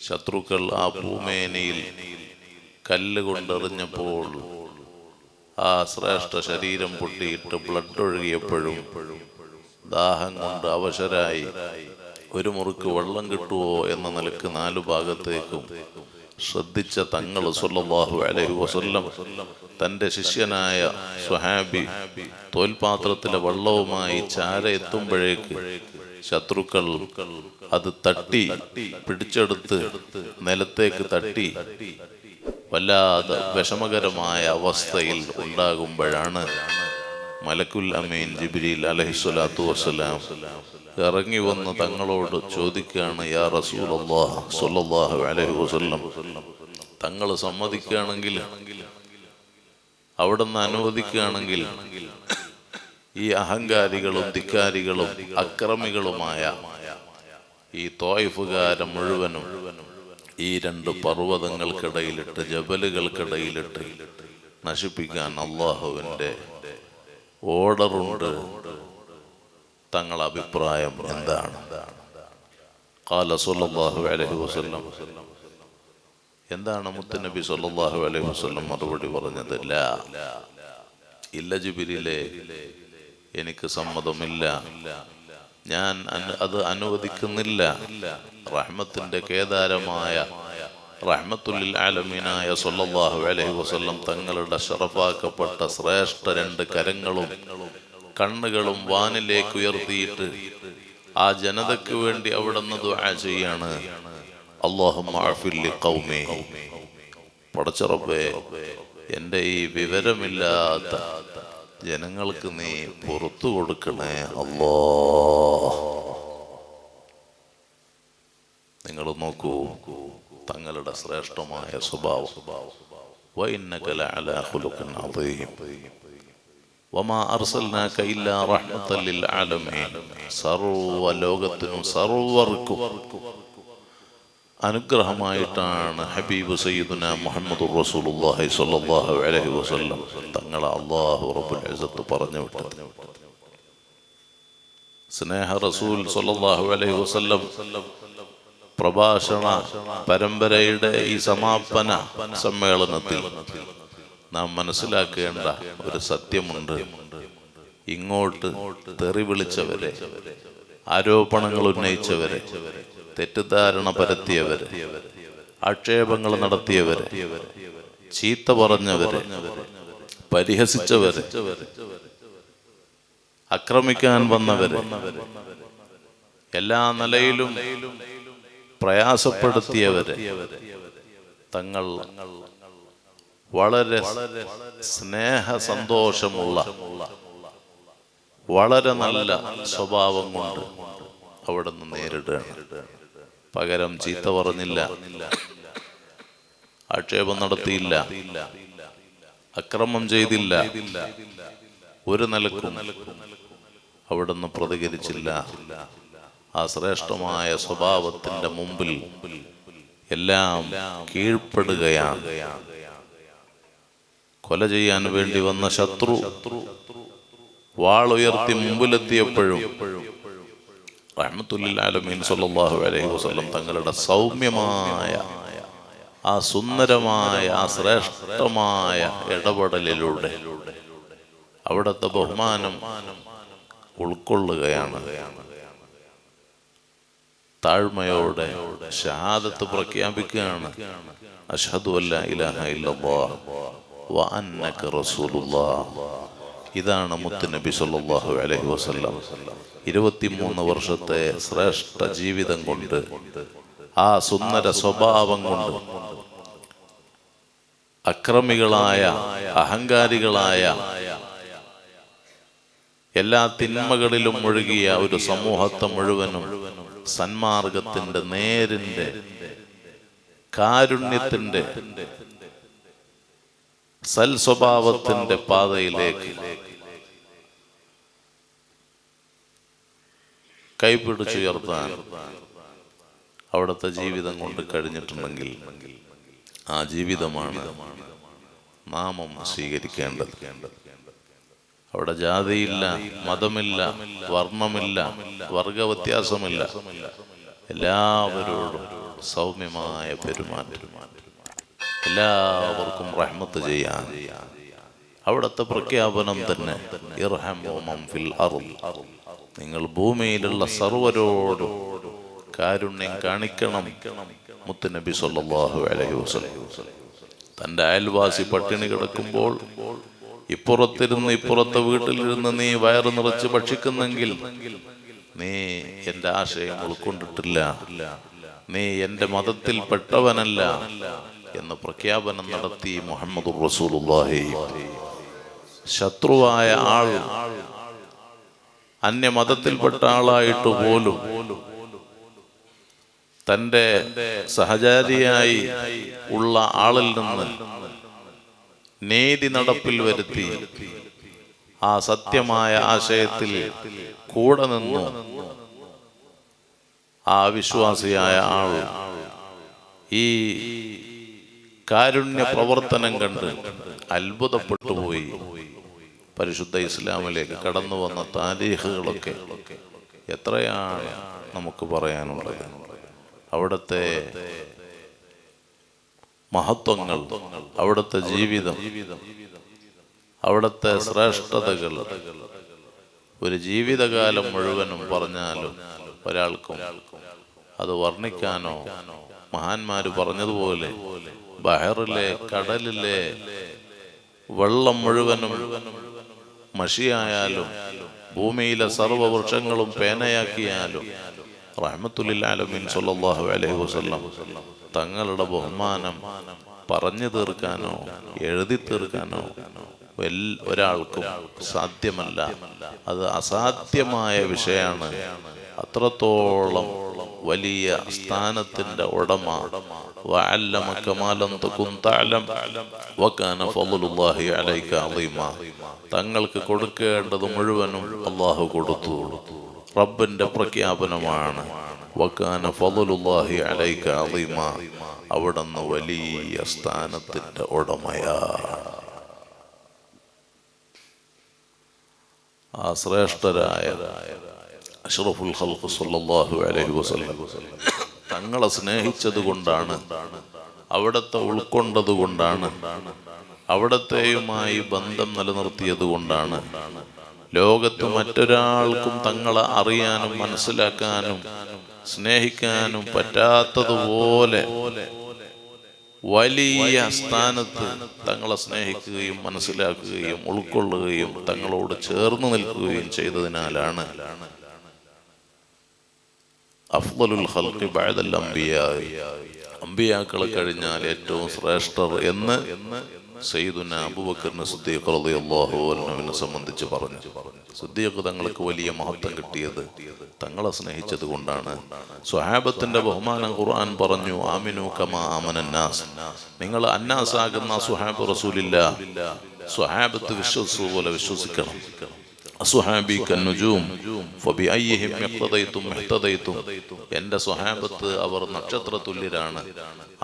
ശത്രുക്കൾ ആ ഭൂമേനയിൽ കല്ല് കൊണ്ടെറിഞ്ഞപ്പോൾ ആ ശ്രേഷ്ഠ ശരീരം പൊട്ടിയിട്ട് ബ്ലഡ് ഒഴുകിയപ്പോഴും ദാഹം കൊണ്ട് അവശരായി. ഒരു മുറുക്ക് വെള്ളം കിട്ടുമോ എന്ന നിലയ്ക്ക് നാലു ഭാഗത്തേക്കും ശ്രദ്ധിച്ച തങ്ങൾ സുല്ലാഹു അലൈഹി വസല്ലം തന്റെ ശിഷ്യനായ സുഹാബി തോൽപാത്രത്തിലെ വെള്ളവുമായി ചാര എത്തുമ്പോഴേക്ക് ശത്രുക്കൾ അത് തട്ടി പിടിച്ചെടുത്ത് നിലത്തേക്ക് തട്ടി വല്ലാതെ വിഷമകരമായ അവസ്ഥയിൽ ഉണ്ടാകുമ്പോഴാണ് മലക്കുൽ അമീൻ ജിബ്രീൽ അലഹിസ്വലാത്തു വസ്സലാം ഇറങ്ങി വന്ന് തങ്ങളോട് ചോദിക്കുകയാണ് യാ റസൂൽ സ്വല്ലല്ലാഹു അലൈഹി വസല്ലം തങ്ങൾ സമ്മതിക്കുകയാണെങ്കിൽ അവിടെ നിന്ന് അനുവദിക്കുകയാണെങ്കിൽ ഈ അഹങ്കാരികളും ധിക്കാരികളും അക്രമികളുമായ ഈ തോയ്ഫുകാരം മുഴുവനും ഈ രണ്ട് പർവതങ്ങൾക്കിടയിലിട്ട് ജബലുകൾക്കിടയിലിട്ട് നശിപ്പിക്കാൻ അള്ളാഹുവിന്റെ ഓർഡറുണ്ട്. തങ്ങൾ അഭിപ്രായം എന്താണ്? കാല അലൈഹി വസല്ലം. എന്താണ് മുത്തനബി സല്ലല്ലാഹു അലൈഹി വസല്ലം മറുപടി പറഞ്ഞത്? ഇല്ല ഇല്ല ജിബിരിലെ. എനിക്ക് സമ്മതമില്ല. ഞാൻ അത് അനുവദിക്കുന്നില്ല. റഹ്മത്തിന്റെ കേദാരമായ റഹ്മത്തുല്ലിൽ ആലമീനായ സല്ലല്ലാഹു അലൈഹി വസല്ലം തങ്ങളുടെ ഷറഫാക്കപ്പെട്ട ശ്രേഷ്ഠ രണ്ട് കരങ്ങളും കണ്ണുകളും വാനിലേക്ക് ഉയർത്തിയിട്ട് ആ ജനതയ്ക്ക് വേണ്ടി അവിടെ നിന്ന് ചെയ്യാണ്. അള്ളാഹു പടച്ചറബേ എന്റെ ഈ വിവരമില്ലാത്ത ജനങ്ങൾക്ക് നീ പുറത്തു കൊടുക്കണേ അല്ലോ. നിങ്ങൾ നോക്കൂ തങ്ങളുടെ ശ്രേഷ്ഠമായ സ്വഭാവം. സർവ ലോകത്തിനും സർവർക്കും അനുഗ്രഹമായിട്ടാണ് ഹബീബ് സയ്യിദുന മുഹമ്മദ് റസൂലുള്ളാഹി സ്വല്ലല്ലാഹു അലൈഹി വസല്ലം തങ്ങളെ അള്ളാഹു റബ്ബുൽ ഇസ്സത്ത് പറഞ്ഞു വിട്ടത്. സ്നേഹ റസൂൽ സ്വല്ലല്ലാഹു അലൈഹി വസല്ലം പ്രഭാഷണ പരമ്പരയുടെ ഈ സമാപന സമ്മേളനത്തിൽ നാം മനസ്സിലാക്കേണ്ട ഒരു സത്യമുണ്ട്. ഇങ്ങോട്ട് തെറി വിളിച്ചവരെ ആരോപണങ്ങൾ ഉന്നയിച്ചവരെ തെറ്റിദ്ധാരണ പരത്തിയവർ ആക്ഷേപങ്ങൾ നടത്തിയവർ ചീത്ത പറഞ്ഞവര് പരിഹസിച്ചവര് ആക്രമിക്കാൻ വന്നവര് എല്ലാ നിലയിലും പ്രയാസപ്പെടുത്തിയവര് തങ്ങൾ വളരെ സ്നേഹ സന്തോഷമുള്ള വളരെ നല്ല സ്വഭാവം കൊണ്ട് അവിടെ നിന്ന് നേരിടുകയാണ്. പകരം ചീത്ത പറഞ്ഞില്ല. ആക്ഷേപം നടത്തിയില്ല. അക്രമം ചെയ്തില്ല. ഒരു നിലക്കും അവിടുന്ന് പ്രതികരിച്ചില്ല. ആ ശ്രേഷ്ഠമായ സ്വഭാവത്തിന്റെ മുമ്പിൽ എല്ലാം കീഴ്പ്പെടുകയാണ്. കൊല ചെയ്യാൻ വേണ്ടി വന്ന ശത്രു വാളുയർത്തി മുമ്പിലെത്തിയപ്പോഴും റഹ്മത്തുല്ലിൽ ആലമീൻ അലൈഹി തങ്ങളുടെ സൗമ്യമായ ആ സുന്ദരമായ ആ ശ്രേഷ്ഠമായ ഇടപെടലിലൂടെ അവിടുത്തെ ബഹുമാനം ഉൾക്കൊള്ളുകയാണ്. താഴ്മയോടെ ഷഹാദത്ത് പ്രഖ്യാപിക്കുകയാണ്. അഷ്ഹദു അല്ല ഇലാഹ ഇതാണ് മുത്തുനബി സല്ലല്ലാഹു അലഹി വസല്ലം. ഇരുപത്തിമൂന്ന് വർഷത്തെ ശ്രേഷ്ഠ ജീവിതം കൊണ്ട് ആ സുന്ദര സ്വഭാവം കൊണ്ട് അക്രമികളായ അഹങ്കാരികളായ എല്ലാ തിന്മകളിലും മുഴുകിയ ഒരു സമൂഹത്തെ മുഴുവനും സന്മാർഗത്തിന്റെ നേരിന്റെ കാരുണ്യത്തിന്റെ സൽ സ്വഭാവത്തിന്റെ പാതയിലേക്ക് കൈപിടിച്ചുയർത്താൻ അവിടുത്തെ ജീവിതം കൊണ്ട് കഴിഞ്ഞിട്ടുണ്ടെങ്കിൽ ആ ജീവിതമാണ് നാമം സ്വീകരിക്കേണ്ടത്. അവിടെ ജാതിയില്ല മതമില്ല വർണമില്ല വർഗ വ്യത്യാസമില്ല എല്ലാവരോടും സൗമ്യമായ പെരുമാറ്റം. എല്ലാവർക്കും റഹ്മത്ത് ചെയ്യാൻ. അവിടുത്തെ പ്രഖ്യാപനം തന്നെ ഇർഹം ഫിൽ അർൾ. നിങ്ങൾ ഭൂമിയിലുള്ള സർവരോടും കാരുണ്യം കാണിക്കണം മുത്തുനബി സല്ലാഹു അലൈഹി വസല്ലം. തന്റെ അയൽവാസി പട്ടിണി കിടക്കുമ്പോൾ ഇപ്പുറത്തിരുന്ന് ഇപ്പുറത്തെ വീട്ടിലിരുന്ന് നീ വയറ് നിറച്ച് ഭക്ഷിക്കുന്നെങ്കിൽ നീ എന്റെ ആശയം ഉൾക്കൊണ്ടിട്ടില്ല. നീ എന്റെ മതത്തിൽ പെട്ടവനല്ല എന്ന് പ്രഖ്യാപനം നടത്തി മുഹമ്മദ് റസൂലുള്ളാഹി. ശത്രുവായ ആൾ അന്യമതത്തിൽപ്പെട്ട ആളായിട്ട് പോലും തന്റെ സഹചാരിയായി ഉള്ള ആളിൽ നിന്ന് നീതി നടപ്പിൽ വരുത്തി ആ സത്യമായ ആശയത്തിൽ കൂടെ നിന്നു ആ വിശ്വാസിയായ ആൾ ഈ കാരുണ്യ പ്രവർത്തനം കണ്ട് അത്ഭുതപ്പെട്ടു പോയി. പരിശുദ്ധ ഇസ്ലാമിലേക്ക് കടന്നു വന്ന താരീഖുകളൊക്കെ എത്രയാണ് നമുക്ക് പറയാനുള്ളത്? അവിടുത്തെ മഹത്വങ്ങൾ അവിടുത്തെ ജീവിതം അവിടുത്തെ ശ്രേഷ്ഠതകൾ ഒരു ജീവിതകാലം മുഴുവനും പറഞ്ഞാലും ഒരാൾക്കും അത് വർണിക്കാനോ മഹാന്മാര് പറഞ്ഞതുപോലെ ബഹറിലെ കടലിലെ വെള്ളം മുഴുവനും മഷിയായാലും ഭൂമിയിലെ സർവവൃക്ഷങ്ങളും പേനയാക്കിയാലും റഹ്മത്തുലില്ലാലമീൻ സല്ലല്ലാഹു അലൈഹി വസല്ലം തങ്ങളുടെ ബഹുമാനം പറഞ്ഞു തീർക്കാനോ എഴുതി തീർക്കാനോ ഒരാൾക്കും സാധ്യമല്ല. അത് അസാധ്യമായ വിഷയമാണ്. അത്രത്തോളം വലിയ സ്ഥാനത്തിന്റെ ഉടമ وعلمك ما لم تكن تعلم. وكان فضل الله عليك عظيما. തങ്ങൾക്ക് കൊടുക്കേണ്ടത് മുഴുവനും അള്ളാഹു കൊടുത്തു. റബ്ബിന്റെ പ്രഖ്യാപനമാണ്. വക്കാന ഫതുലുല്ലാഹി അലൈക അലിമ അവിടുന്ന് വലിയ സ്ഥാനത്തിന്റെ ഉടമയാ. ആ ശ്രേഷ്ഠരായ അഷ്റഫുൽ ഖൽഖ് സല്ലല്ലാഹു അലൈഹി വസല്ലം. തങ്ങളെ സ്നേഹിച്ചത് കൊണ്ടാണ് അവിടത്തെ ഉൾക്കൊണ്ടത് കൊണ്ടാണ് അവിടത്തെയുമായി ബന്ധം നിലനിർത്തിയത് കൊണ്ടാണ് ലോകത്ത് മറ്റൊരാൾക്കും തങ്ങളെ അറിയാനും മനസ്സിലാക്കാനും സ്നേഹിക്കാനും പറ്റാത്തതുപോലെ വലിയ സ്ഥാനത്ത് തങ്ങളെ സ്നേഹിക്കുകയും മനസ്സിലാക്കുകയും ഉൾക്കൊള്ളുകയും തങ്ങളോട് ചേർന്ന് നിൽക്കുകയും ചെയ്തതിനാലാണ് അഫ്ദലുൽ ഖൽഖി ബഅദൽ അംബിയാ. അംബിയാക്കളെ കഴിഞ്ഞാൽ ഏറ്റവും ശ്രേഷ്ഠർ എന്ന് സയ്യിദുന അബൂബക്കർ സിദ്ദീഖ് റളിയല്ലാഹു അൻഹുവിനെ സംബന്ധിച്ച് പറഞ്ഞു. സിദ്ദീഖ് തങ്ങൾക്ക് വലിയ മഹത്വം കിട്ടിയത് തങ്ങളെ സ്നേഹിച്ചത് കൊണ്ടാണ്. സ്വഹാബത്തിന്റെ ബഹുമാനം ഖുർആൻ പറഞ്ഞു ആമിനു കമാ ആമനന്നാസ് നിങ്ങൾ അന്നാസാകുന്ന സുഹാബ് റസൂലില്ല. സ്വഹാബത്ത് വിശ്വസിച്ചതുപോലെ വിശ്വസിക്കണം. അസുഹാബി കന്നുജൂം. ഫബിഅയ്യിഹിം ഇഖ്തദൈതും ഇഹ്തദൈതും. എന്റെ സ്വഹാബത്ത് അവർ നക്ഷത്ര തുല്യരാണ്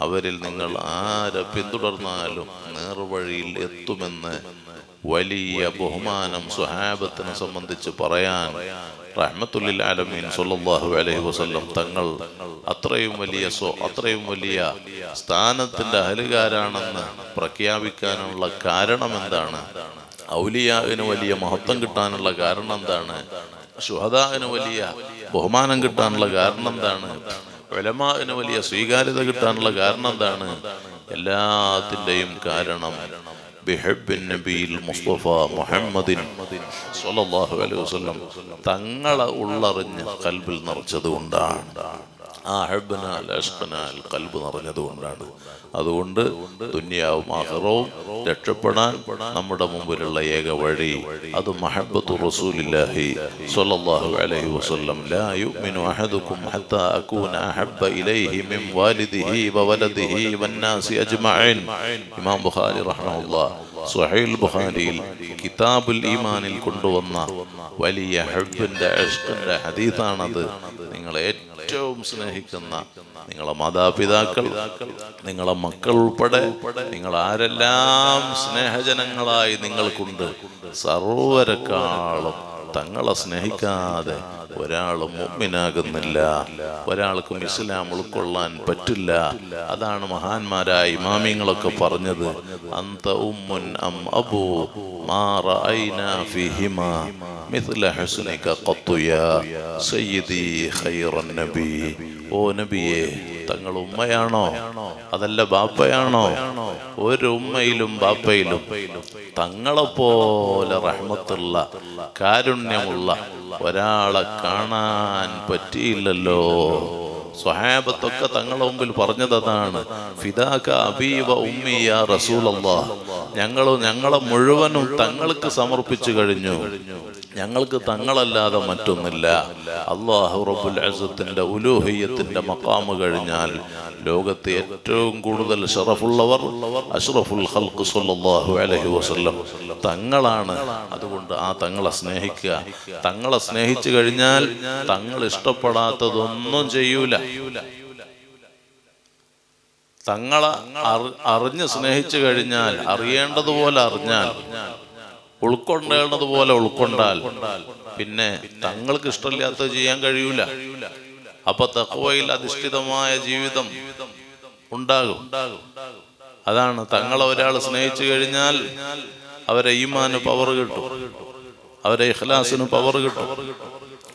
അവരിൽ നിങ്ങൾ ആരെ പിന്തുടർന്നാലും നേർവഴിയിൽ എത്തുമെന്ന് വലിയ ബഹുമാനം സ്വഹാബത്തിനെ സംബന്ധിച്ച് പറയാൻ റഹ്മത്തുല്ലിൽ ആലമീൻ സല്ലല്ലാഹു അലൈഹി വസല്ലം തങ്ങൾ അത്രയും വലിയ സോ അത്രയും വലിയ സ്ഥാനത്തിന്റെ അഹലുകാരാണെന്ന് പ്രഖ്യാപിക്കാനുള്ള കാരണം എന്താണ്? ഔലിയാവിന് വലിയ മഹത്വം കിട്ടാനുള്ള കാരണം എന്താണ്? ഷുഹദാവിന് വലിയ ബഹുമാനം കിട്ടാനുള്ള കാരണം എന്താണ്? വിലമാവിന് വലിയ സ്വീകാര്യത കിട്ടാനുള്ള കാരണം എന്താണ്? എല്ലാത്തിന്റെയും കാരണം മുസ്തഫ മുഹമ്മദിൻ തങ്ങളെ ഉള്ളറിഞ്ഞ് കൽബിൽ നിറച്ചത് കൊണ്ടാണ്. ആ ഹബ്ബനാൽ അഷ്കനാൽ കൽബ് നിറഞ്ഞതുകൊണ്ടാണ്. അതുകൊണ്ട് ദുന്യാവും അഹറവും രക്ഷപ്പെടാൻ നമ്മുടെ മുമ്പിലുള്ള ഏക വഴി അത് മഹബത്തു റസൂലില്ലാഹി സ്വല്ലല്ലാഹു അലൈഹി വസല്ലം. ലാ യുഅ്മിനു അഹദുക്കും ഹത്താ അകൂന അഹബ്ബ ഇലൈഹി മിൻ വാലിദിഹി വവലദിഹി വന്നാസി അജ്മഈൻ. ഇമാം ബുഖാരി റഹ്മഹുല്ലാഹ് സുഹൈൽ ബുഖാരിയിൽ കിതാബുൽ ഈമാനിൽ കൊണ്ടുവന്ന വലിയ ഹബ്ബിന്റെ ഇഷ്കിന്റെ ഹദീസാണത്. നിങ്ങൾ ഏറ്റവും സ്നേഹിക്കുന്ന നിങ്ങളെ മാതാപിതാക്കൾ നിങ്ങളെ മക്കൾ ഉൾപ്പെടെ നിങ്ങൾ ആരെല്ലാം സ്നേഹജനങ്ങളായി നിങ്ങൾക്കുണ്ട്. സർവരെക്കാളും തങ്ങളെ സ്നേഹിക്കാതെ ഒരാളും മുഗ്മിനാകുന്നില്ല ഒരാൾക്കും ഇസ്ലാം ഉൾക്കൊള്ളാൻ പറ്റില്ല. അതാണ് മഹാന്മാരായ ഇമാമിങ്ങളൊക്കെ പറഞ്ഞത്. അന്ത ഉമ്മുൻ അം അബു മാ റഅയ്ന ഫീഹിമ മിത്ല ഹസ്നിക ഖത്തു സയ്യിദി ഖൈറുൻ നബി. ഓ നബിയേ തങ്ങൾ ഉമ്മയാണോ? അതല്ല ബാപ്പയാണോ? ഒരു ഉമ്മയിലും ബാപ്പയിലും തങ്ങളെപ്പോലെ റഹ്മത്തുള്ള കാരുണ്യമുള്ള ഒരാളെ കാണാൻ പറ്റിയില്ലല്ലോ. സ്വഹാബത്തൊക്കെ തങ്ങളുടെ മുമ്പിൽ പറഞ്ഞത് അതാണ് ഫിദാക അബീവ ഉമ്മിയ റസൂലല്ലാ. ഞങ്ങളും ഞങ്ങളെ മുഴുവനും തങ്ങൾക്ക് സമർപ്പിച്ചു കഴിഞ്ഞു. ഞങ്ങൾക്ക് തങ്ങളല്ലാതെ മറ്റൊന്നില്ല അള്ളാഹു റബുൽ അസത്തിന്റെ ഉലൂഹയ്യത്തിന്റെ മക്കാമ് കഴിഞ്ഞാൽ ലോകത്തെ ഏറ്റവും കൂടുതൽ ഷറഫുള്ളവർ അഷ്റഫുൽ ഹൽക്ക് സല്ലാഹു അലഹി വസ്ല്ലം. തങ്ങളാണ് അതുകൊണ്ട് ആ തങ്ങളെ സ്നേഹിക്കുക. തങ്ങളെ സ്നേഹിച്ചു കഴിഞ്ഞാൽ തങ്ങൾ ഇഷ്ടപ്പെടാത്തതൊന്നും ചെയ്യൂല. തങ്ങളെ അറി- അറിഞ്ഞ് സ്നേഹിച്ചു കഴിഞ്ഞാൽ അറിയേണ്ടതുപോലെ അറിഞ്ഞാൽ ഉൾക്കൊണ്ടേണ്ടതുപോലെ ഉൾക്കൊണ്ടാൽ പിന്നെ തങ്ങൾക്ക് ഇഷ്ടമില്ലാത്ത ചെയ്യാൻ കഴിയൂല. അപ്പൊ തക്കവയിൽ അധിഷ്ഠിതമായ ജീവിതം ഉണ്ടാകും. അതാണ് തങ്ങളെ ഒരാൾ സ്നേഹിച്ചു കഴിഞ്ഞാൽ അവരെ ഈമാന് പവർ കിട്ടും. അവരെ ഇഖ്ലാസിന് പവർ കിട്ടും.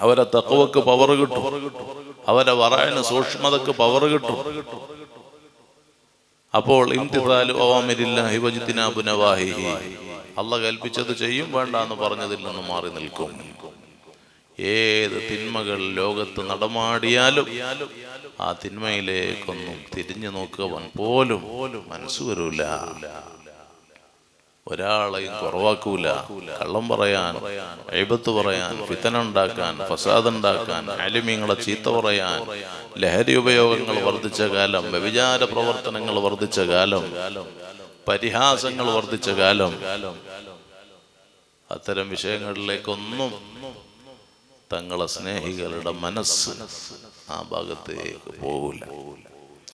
അവരെ തക്കവക്ക് പവർ കിട്ടും. അവരെ വറായന് സൂക്ഷ്മതക്ക് പവർ കിട്ടും. അപ്പോൾ ഇംതിസാലു അവാമിരില്ലാഹി വജ്തിനാബു നവാഹിഹി. അല്ല കൽപ്പിച്ചത് ചെയ്യും വേണ്ട എന്ന് പറഞ്ഞതിൽ നിന്ന് മാറി നിൽക്കും. ഏത് തിന്മകൾ ലോകത്ത് നടമാടിയാലും ആ തിന്മയിലേക്കൊന്നും തിരിഞ്ഞു നോക്കുവാൻ പോലും മനസ്സ് വരൂല. ഒരാളെയും കുറവാക്കൂല. കള്ളം പറയാൻ എഴുപത്ത് പറയാൻ ഫിത്തന ഉണ്ടാക്കാൻ ഫസാദ് ഉണ്ടാക്കാൻ അലിമീങ്ങളെ ചീത്ത പറയാൻ ലഹരി ഉപയോഗങ്ങൾ വർദ്ധിച്ച കാലം വ്യഭിചാര പ്രവർത്തനങ്ങൾ വർദ്ധിച്ച കാലം പരിഹാസങ്ങൾ വർദ്ധിച്ച കാലം അത്തരം വിഷയങ്ങളിലേക്കൊന്നും തങ്ങളെ സ്നേഹികളുടെ മനസ്സ് ആ ഭാഗത്തേക്ക് പോകില്ല